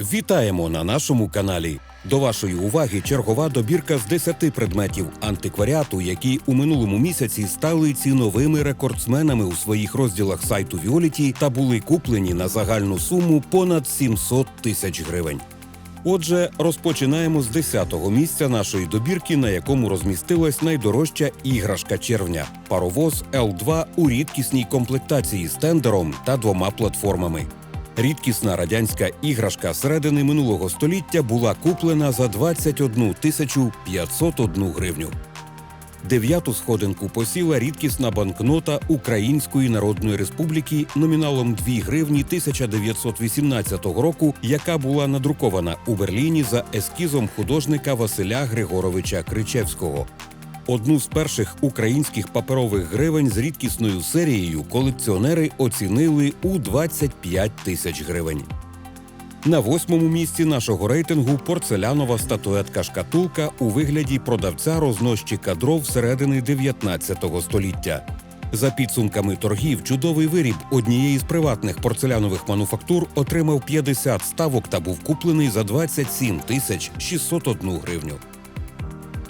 Вітаємо на нашому каналі. До вашої уваги чергова добірка з 10 предметів антикваріату, які у минулому місяці стали ціновими рекордсменами у своїх розділах сайту Віоліті та були куплені на загальну суму понад 700 тисяч гривень. Отже, розпочинаємо з 10-го місця нашої добірки, на якому розмістилась найдорожча іграшка червня паровоз Л2 у рідкісній комплектації з тендером та двома платформами. Рідкісна радянська іграшка середини минулого століття була куплена за 21 тисячу 501 гривню. Дев'яту сходинку посіла рідкісна банкнота Української Народної Республіки номіналом 2 гривні 1918 року, яка була надрукована у Берліні за ескізом художника Василя Григоровича Кричевського. Одну з перших українських паперових гривень з рідкісною серією колекціонери оцінили у 25 тисяч гривень. На восьмому місці нашого рейтингу порцелянова статуетка шкатулка у вигляді продавця рознощика дров середини 19 століття. За підсумками торгів, чудовий виріб однієї з приватних порцелянових мануфактур отримав 50 ставок та був куплений за 27 тисяч 601 гривню.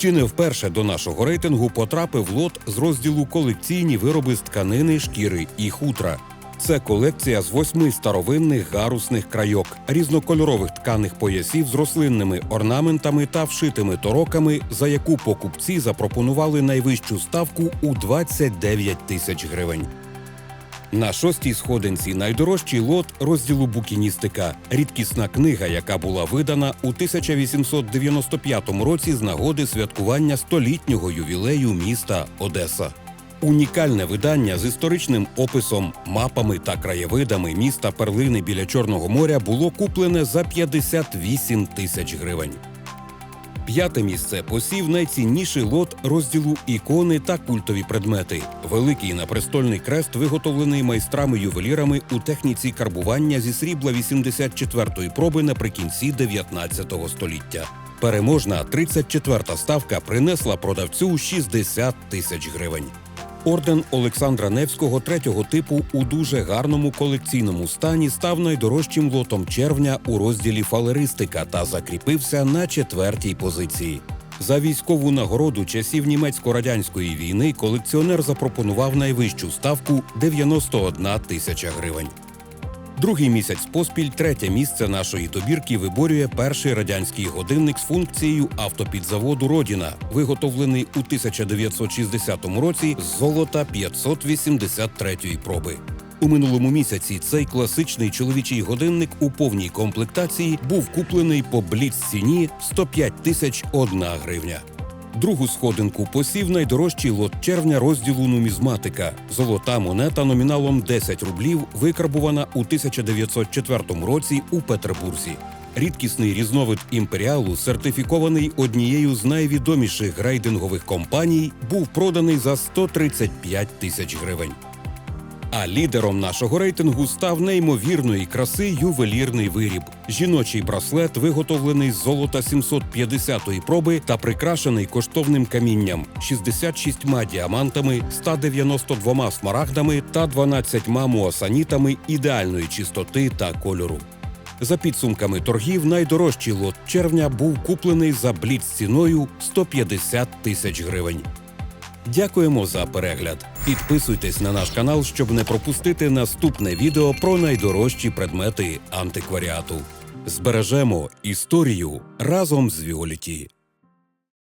Чи не вперше до нашого рейтингу потрапив лот з розділу колекційні вироби з тканини, шкіри і хутра. Це колекція з восьми старовинних гарусних крайок, різнокольорових тканих поясів з рослинними орнаментами та вшитими тороками, за яку покупці запропонували найвищу ставку у 29 тисяч гривень. На шостій сходинці найдорожчий лот розділу букіністика, рідкісна книга, яка була видана у 1895 році з нагоди святкування столітнього ювілею міста Одеса. Унікальне видання з історичним описом, мапами та краєвидами міста Перлини біля Чорного моря було куплене за 58 тисяч гривень. П'яте місце посів найцінніший лот розділу ікони та культові предмети. Великий напрестольний крест, виготовлений майстрами-ювелірами у техніці карбування зі срібла 84-ї проби наприкінці 19 століття. Переможна 34-та ставка принесла продавцю 60 тисяч гривень. Орден Олександра Невського третього типу у дуже гарному колекційному стані став найдорожчим лотом червня у розділі фалеристика та закріпився на четвертій позиції. За військову нагороду часів німецько-радянської війни колекціонер запропонував найвищу ставку 91 тисяча гривень. Другий місяць поспіль третє місце нашої добірки виборює перший радянський годинник з функцією автопідзаводу Родіна, виготовлений у 1960 році з золота 583-ї проби. У минулому місяці цей класичний чоловічий годинник у повній комплектації був куплений по бліц ціні 105 тисяч 1 гривня. Другу сходинку посів найдорожчий лот червня розділу нумізматика. Золота монета номіналом 10 рублів, викарбувана у 1904 році у Петербурзі. Рідкісний різновид імперіалу, сертифікований однією з найвідоміших грейдингових компаній, був проданий за 135 тисяч гривень. А лідером нашого рейтингу став неймовірної краси ювелірний виріб. Жіночий браслет, виготовлений з золота 750-ї проби та прикрашений коштовним камінням, 66 діамантами, 192 смарагдами та 12 муасанітами ідеальної чистоти та кольору. За підсумками торгів, найдорожчий лот червня був куплений за бліц ціною 150 тисяч гривень. Дякуємо за перегляд. Підписуйтесь на наш канал, щоб не пропустити наступне відео про найдорожчі предмети антикваріату. Збережемо історію разом з Віоліті.